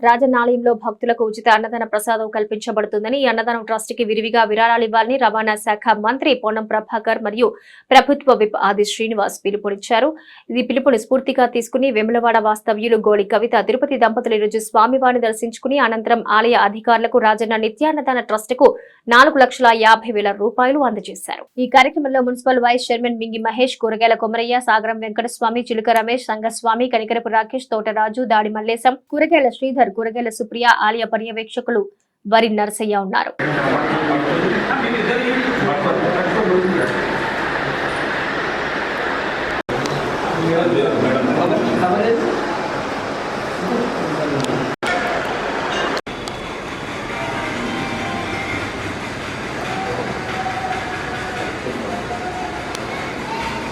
రాజనాలయంలో భక్తులకు ఉచిత అన్నదాన ప్రసాదం కల్పించబడుతుందని అన్నదానం ట్రస్ట్కి విరివిగా విరాళాలు ఇవ్వాలని రవాణా శాఖ మంత్రి పొన్నం ప్రభాకర్ మరియు ప్రభుత్వ విప్ ఆది శ్రీనివాస్ పిలుపునిచ్చారు. ఇది పిలుపుని స్ఫూర్తిగా తీసుకుని వెములవాడ వాస్తవ్యులు గోళి కవిత తిరుపతి దంపతులు ఈరోజు స్వామివారిని దర్శించుకుని అనంతరం ఆలయ అధికారులకు రాజన్న నిత్యాన్నదాన ట్రస్ట్కు నాలుగు లక్షల యాభై వేల రూపాయలు అందజేశారు. ఈ కార్యక్రమంలో మున్సిపల్ వైస్ చైర్మన్ మింగి మహేష్ కూరగాయల కొమరయ్య సాగరం వెంకటస్వామి చిలుక రమేష్ సంగస్వామి కనికరపు రాకేష్ తోటరాజు దాడి మల్లేశం కూరగాయల శ్రీధర్ కూరగాయల సుప్రియ ఆలయ పర్యవేక్షకులు వరి నరసయ్య ఉన్నారు.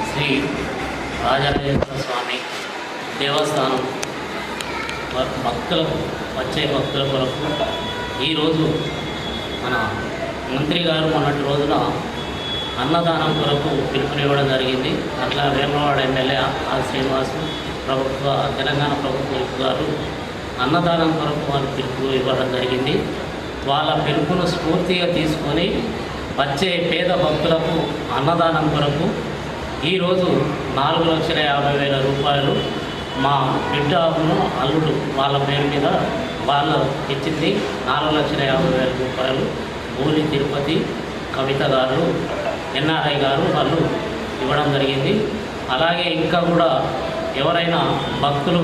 శ్రీ రాజరాజేశ్వర స్వామి దేవస్థానం భక్తులకు వచ్చే భక్తుల కొరకు ఈరోజు మన మంత్రి గారు మొన్నటి రోజున అన్నదానం కొరకు పిలుపునివ్వడం జరిగింది. అట్లా వేమవాడ ఎమ్మెల్యే ఆర్ శ్రీనివాసు ప్రభుత్వ తెలంగాణ ప్రభుత్వ గారు అన్నదానం కొరకు వారు పిలుపు ఇవ్వడం జరిగింది. వాళ్ళ పిలుపును స్ఫూర్తిగా తీసుకొని వచ్చే పేద భక్తులకు అన్నదానం కొరకు ఈరోజు నాలుగు లక్షల యాభై వేల రూపాయలు మా బిడ్డను అల్లుడు వాళ్ళ పేరు మీద వాళ్ళు ఇచ్చింది నాలుగు లక్షల యాభై వేల రూపాయలు ఊరి తిరుపతి కవిత గారు ఎన్ఆర్ఐ గారు వాళ్ళు ఇవ్వడం జరిగింది. అలాగే ఇంకా కూడా ఎవరైనా భక్తులు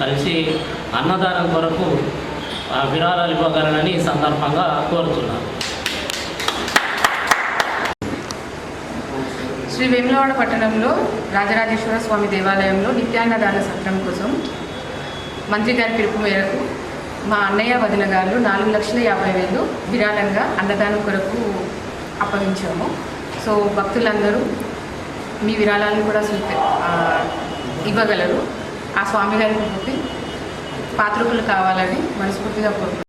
కలిసి అన్నదానం కొరకు విరాళాలు ఇవ్వగలనని ఈ సందర్భంగా కోరుతున్నాను శ్రీ వేములవాడ పట్టణంలో రాజరాజేశ్వర స్వామి దేవాలయంలో నిత్యాన్నదాన సత్రం కోసం మంత్రి గారి పిలుపు మేరకు మా అన్నయ్య వదిన గారు నాలుగు లక్షల యాభై వేలు విరాళంగా అన్నదానం కొరకు అప్పగించాము. సో భక్తులందరూ మీ విరాళాలను కూడా ఇవ్వగలరు. ఆ స్వామి గారికి పాత్రకులు కావాలని మనస్ఫూర్తిగా కోరుకుంటున్నాను.